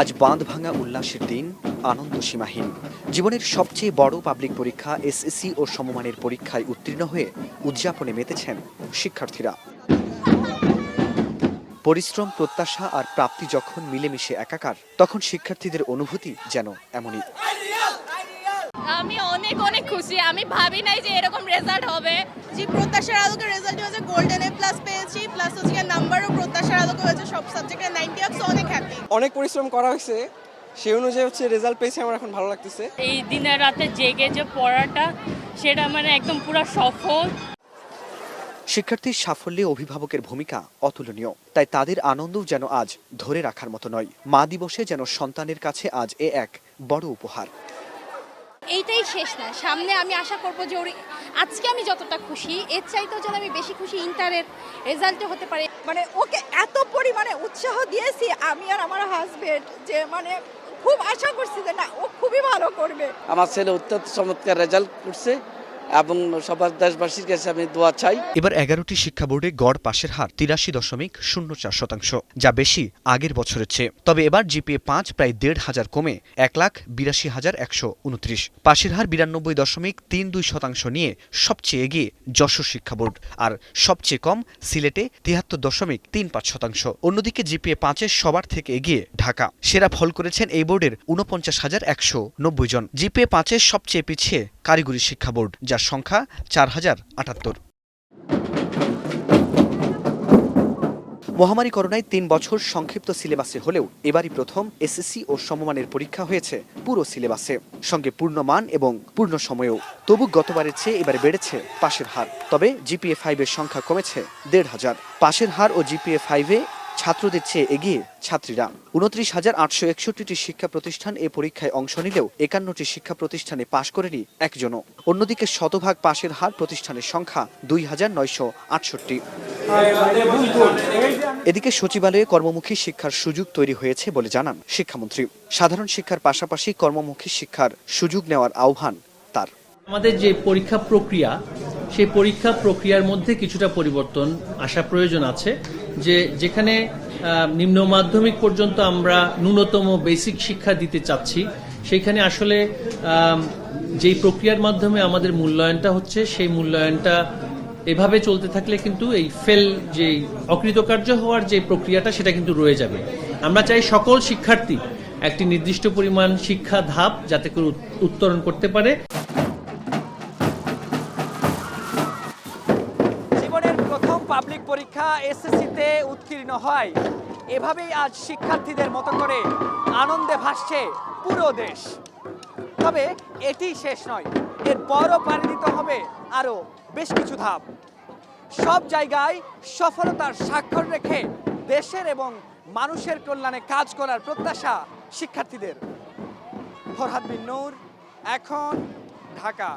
আজ বাঁধ ভাঙা উল্লাসের দিন আনন্দ সীমাহীন জীবনের সবচেয়ে বড় পাবলিক পরীক্ষা এসএসসি ও সমমানের পরীক্ষায় উত্তীর্ণ হয়ে উদযাপনে মেতেছেন শিক্ষার্থীরা। পরিশ্রম প্রত্যাশা আর প্রাপ্তি যখন মিলেমিশে একাকার তখন শিক্ষার্থীদের অনুভূতি যেন এমনই। আমি অনেক অনেক খুশি। আমি ভাবি নাই যে এরকম রেজাল্ট হবে। যে প্রত্যাশার আলোকে রেজাল্ট হয়েছে গোল্ডেন এ প্লাস পেয়েছি। প্লাস হচ্ছে নাম্বারও প্রত্যাশার আলোকে হয়েছে। সব সাবজেক্টে নাইনটি অনেক হ্যাপি অনেক পরিশ্রম করা হয়েছে সেই অনুযায়ী হচ্ছে রেজাল্ট পেয়েছে আমার এখন ভালো লাগতেছে। এই দিনে রাতে জেগে যে পড়াটা সেটা মানে একদম পুরো সফল। শিক্ষার্থীর সাফল্যে অভিভাবকের ভূমিকা অতুলনীয় তাই তাদের আনন্দও যেন আজ ধরে রাখার মতো নয়। মা দিবসে যেন সন্তানের কাছে আজ এ এক বড় উপহার। এইটাই শেষ না। সামনে আমি আশা করব যে ওর আজকে আমি যতটা খুশি এর চাইতেও যেন আমি বেশি খুশি ইন্টারের রেজাল্টে হতে পারে। মানে ওকে এত পরিমাণে উৎসাহ দিয়েছি আমি আর আমার হাজবেন্ড যে মানে খুব আশা করছি যে না ও খুবই ভালো করবে। আমার ছেলে অত্যন্ত চমৎকার রেজাল্ট করছে। এবং সবার দেশবাসীর কাছে আমি দোয়া চাই। এবার এগারোটি শিক্ষা বোর্ডে গড় পাশের হার তিরাশি দশমিক শূন্য চার শতাংশ, যা বেশি আগের বছরের চেয়ে। তবে এবার জিপিএ পাঁচ প্রায় দেড় হাজার কমে এক লাখ বিরাশি হাজার একশো উনত্রিশ। পাশের হার বিরানব্বই দশমিক তিন দুই শতাংশ নিয়ে সবচেয়ে এগিয়ে যশোর শিক্ষা বোর্ড, আর সবচেয়ে কম সিলেটে তিয়াত্তর দশমিক তিন পাঁচ শতাংশ। অন্যদিকে জিপিএ পাঁচের সবার থেকে এগিয়ে ঢাকা। সেরা ফল করেছেন এই বোর্ডের উনপঞ্চাশ হাজার একশো নব্বই জন। জিপিএ পাঁচের সবচেয়ে পিছিয়ে কারিগরি শিক্ষা বোর্ড যার সংখ্যা চার হাজার আটাত্তর। মহামারী করোনায় তিন বছর সংক্ষিপ্ত সিলেবাসে হলেও এবারই প্রথম এসএসসি ও সমমানের পরীক্ষা হয়েছে পুরো সিলেবাসে, সঙ্গে পূর্ণমান এবং পূর্ণ সময়েও। তবু গতবারের চেয়ে এবারে বেড়েছে পাশের হার। তবে জিপিএ ফাইভের সংখ্যা কমেছে দেড় হাজার পাশের হার ও জিপিএ ফাইভে ছাত্রদের চেয়ে এগিয়ে ছাত্রীরা। উনত্রিশ হাজার আটশো একষট্টিটি শিক্ষা প্রতিষ্ঠান এ পরীক্ষায় অংশ নিলেও একান্নটি শিক্ষা প্রতিষ্ঠানে পাশ করেনি একজনও। অন্যদিকে শতভাগ পাশের হার প্রতিষ্ঠানের সংখ্যা দুই হাজার নয়শো আটষট্টি। এদিকে সচিবালয়ে কর্মমুখী শিক্ষার সুযোগ তৈরি হয়েছে বলে জানান শিক্ষামন্ত্রী। সাধারণ শিক্ষার পাশাপাশি কর্মমুখী শিক্ষার সুযোগ নেওয়ার আহ্বান তার। আমাদের যে পরীক্ষা প্রক্রিয়া, সেই পরীক্ষা প্রক্রিয়ার মধ্যে কিছুটা পরিবর্তন আসা প্রয়োজন আছে। যে যেখানে নিম্ন মাধ্যমিক পর্যন্ত আমরা ন্যূনতম বেসিক শিক্ষা দিতে চাচ্ছি, সেইখানে আসলে যেই প্রক্রিয়ার মাধ্যমে আমাদের মূল্যায়নটা হচ্ছে, সেই মূল্যায়নটা এভাবে চলতে থাকলে কিন্তু এই ফেল যে অকৃতকার্য হওয়ার যে প্রক্রিয়াটা, সেটা কিন্তু রয়ে যাবে। আমরা চাই সকল শিক্ষার্থী একটি নির্দিষ্ট পরিমাণ শিক্ষা ধাপ যাতে করে উত্তরণ করতে পারে। পাবলিক পরীক্ষা এসএসসিতে উত্তীর্ণ হয়। এভাবেই আজ শিক্ষার্থীদের মতো করে আনন্দে ভাসছে পুরো দেশ। তবে এটি শেষ নয় এর পরও পাড়ি দিতে হবে আরও বেশ কিছু ধাপ। সব জায়গায় সফলতার স্বাক্ষর রেখে দেশের এবং মানুষের কল্যাণে কাজ করার প্রত্যাশা শিক্ষার্থীদের। ফরহাদ বিন নূর, এখন ঢাকা।